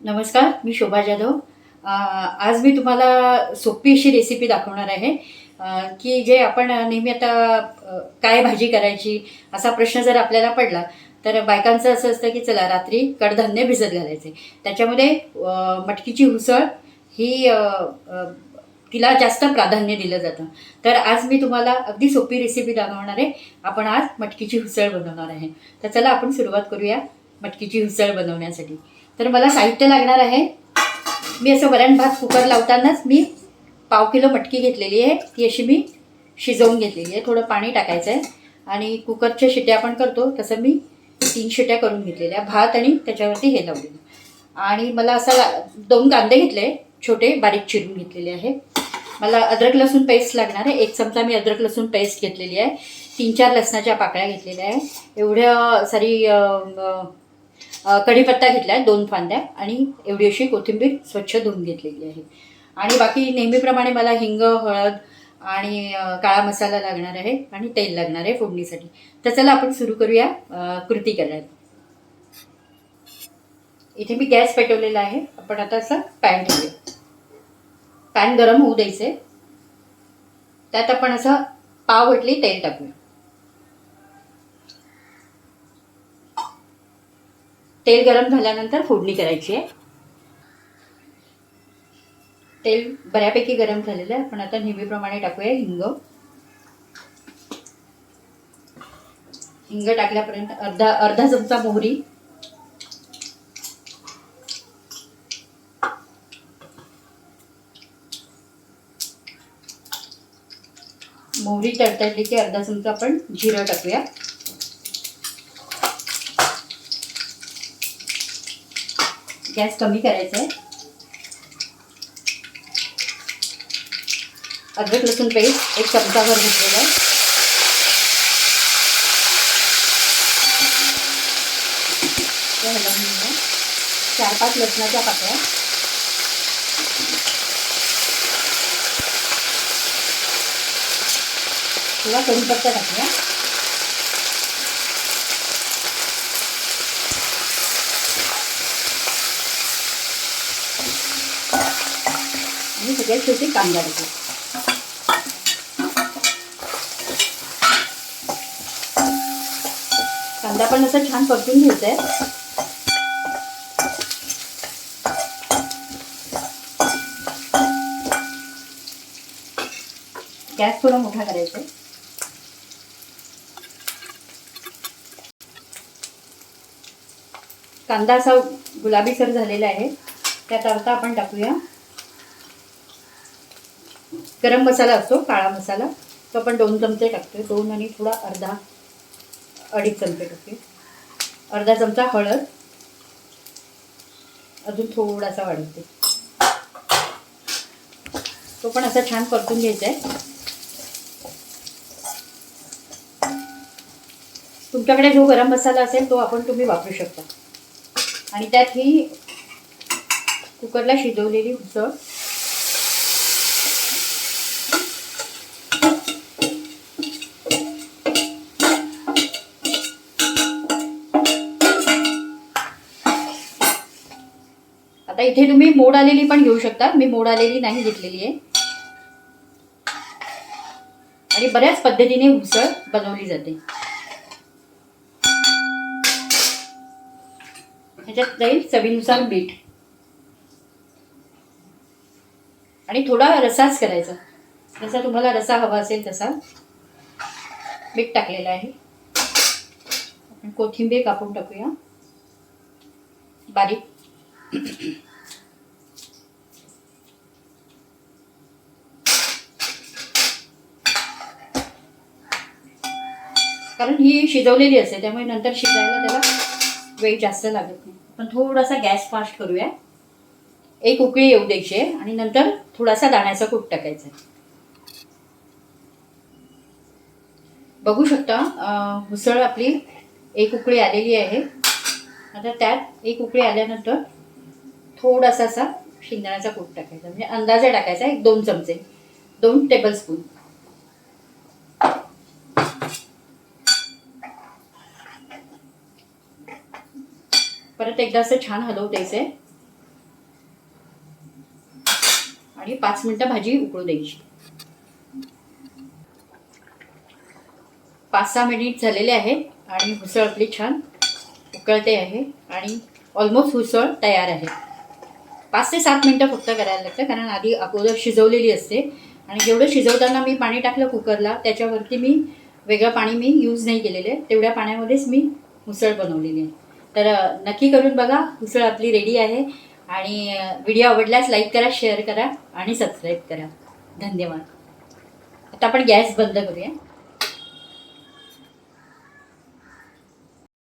नमस्कार मी शोभा जाधव. आज मी तुम्हाला सोपी अशी रेसिपी दाखवणार आहे. की जे आपण नेहमी आता काय भाजी करायची असा प्रश्न जर आपल्याला पडला तर बायकांचं असं असतं की चला रात्री कडधान्य भिजत घालायचे. त्याच्यामध्ये मटकीची उसळ ही तिला जास्त प्राधान्य दिलं जातं. तर आज मी तुम्हाला अगदी सोपी रेसिपी दाखवणार आहे. आपण आज मटकीची उसळ बनवणार आहे. तर चला आपण सुरुवात करूया मटकीची उसळ बनवण्यासाठी. तर मला साहित्य लागणार आहे. मी असं वरण भात कुकर लावतानाच मी पाव किलो मटकी घेतलेली आहे. ती अशी मी शिजवून घेतलेली आहे. थोडं पाणी टाकायचं आहे. आणि कुकरच्या शिट्या आपण करतो. तसं मी तीन शिट्या करून घेतलेल्या. भात आणि त्याच्यावरती हे लावलेलं. आणि मला असा दोन कांदे घेतले. छोटे बारीक चिरून घेतलेले आहे. मला अद्रक लसूण पेस्ट लागणार आहे. एक चमचा मी अद्रक लसूण पेस्ट घेतलेली आहे. तीन चार लसणाच्या पाकळ्या घेतलेल्या आहे. एवढ्या सारी कढीपत्ता घेतला आहे दोन फांद्या आणि एवढी अशी कोथिंबीर स्वच्छ धुवून घेतलेली आहे. आणि बाकी नेहमीप्रमाणे मला हिंग हळद आणि काळा मसाला लागणार आहे आणि तेल लागणार आहे फोडणीसाठी. तर चला आपण सुरू करूया कृती करायला. इथे मी गॅस पेटवलेला आहे. आपण आता असं पॅन ठेवूया. पॅन गरम होऊ द्यायचं आहे त्यात आपण असं पाव वटली तेल टाकूया. तेल गरम झाल्यानंतर फोडणी करायची आहे. तेल बऱ्यापैकी गरम झालेलं आहे. आपण आता नेहमीप्रमाणे टाकूया हिंग. हिंग टाकल्यापर्यंत अर्धा अर्धा चमचा मोहरी. मोहरी तडतडली की अर्धा चमचा आपण जिरं टाकूया. गॅस कमी करायचा आहे अद्रक लसूण पेस्ट एक चमचाभर घेतलेला आहे. चार पाच लसणाच्या पाकळ्या. थोडा कढीपत्ता टाकूया. आणि सगळ्यात शेवटी कांदा टाकू कांदा पण असं छान परतून घ्यायचा आहे गॅस थोडा मोठा करायचा कांदा असा गुलाबीसर झालेला आहे. त्यात आता आपण टाकूया. गरम मसाला असतो काळा मसाला. तो आपण दोन चमचे टाकतोय. दोन आणि थोडा अर्धा अडीच चमचे टाकतोय. अर्धा चमचा हळद. अजून थोडासा वाढवते. तो पण असा छान परतून घ्यायचा आहे तुमच्याकडे जो गरम मसाला असेल तो आपण तुम्ही वापरू शकता. आणि त्यात ही कुकरला शिजवलेली उसळ. आता इथे तुम्ही मोड आलेली पण घेऊ शकता. मी मोड आलेली नाही घेतलेली आहे. आणि बऱ्याच पद्धतीने उसळ बनवली जाते. ह्याच्यात जाईल चवीनुसार मीठ. आणि थोडा रसाच करायचा. जसा तुम्हाला रसा हवा असेल तसा. मीठ टाकलेला आहे. आपण कोथिंबीर कापून टाकूया. बारीक. कारण ही शिजवलेली असते त्यामुळे नंतर शिजायला त्याला वेळ जास्त लागत नाही. पण थोडासा गॅस फास्ट करूया. एक उकळी येऊ द्यायची आहे आणि नंतर थोडासा दाण्याचा कूट टाकायचा. आहे बघू शकता उसळ आपली एक उकळी आलेली आहे. आता त्यात एक उकळी आल्यानंतर थोडासा असा शेंगदाण्याचा कूट टाकायचा. म्हणजे अंदाजे टाकायचा एक दोन चमचे. दोन टेबलस्पून परत एकदा असं छान हलवू द्यायचं आहे पाच मिनटं भाजी उकळू द्यायची. पाच सहा मिनिट झालेले आहे आणि उसळ आपली छान उकळते आहे आणि ऑलमोस्ट उसळ तयार आहे. पाच ते सात मिनटं फक्त करायला लागतं कारण आधी अगोदर शिजवलेली असते. आणि जेवढं शिजवताना मी पाणी टाकलं कुकरला त्याच्यावरती मी वेगळं पाणी मी यूज नाही केलेलं आहे तेवढ्या पाण्यामध्येच मी उसळ बनवलेली आहे. तर नक्की करून बघा उसळ आपली रेडी आहे. आणि व्हिडिओ आवडल्यास लाईक करा शेअर करा आणि सबस्क्राईब करा. धन्यवाद. आता आपण गॅस बंद करूया.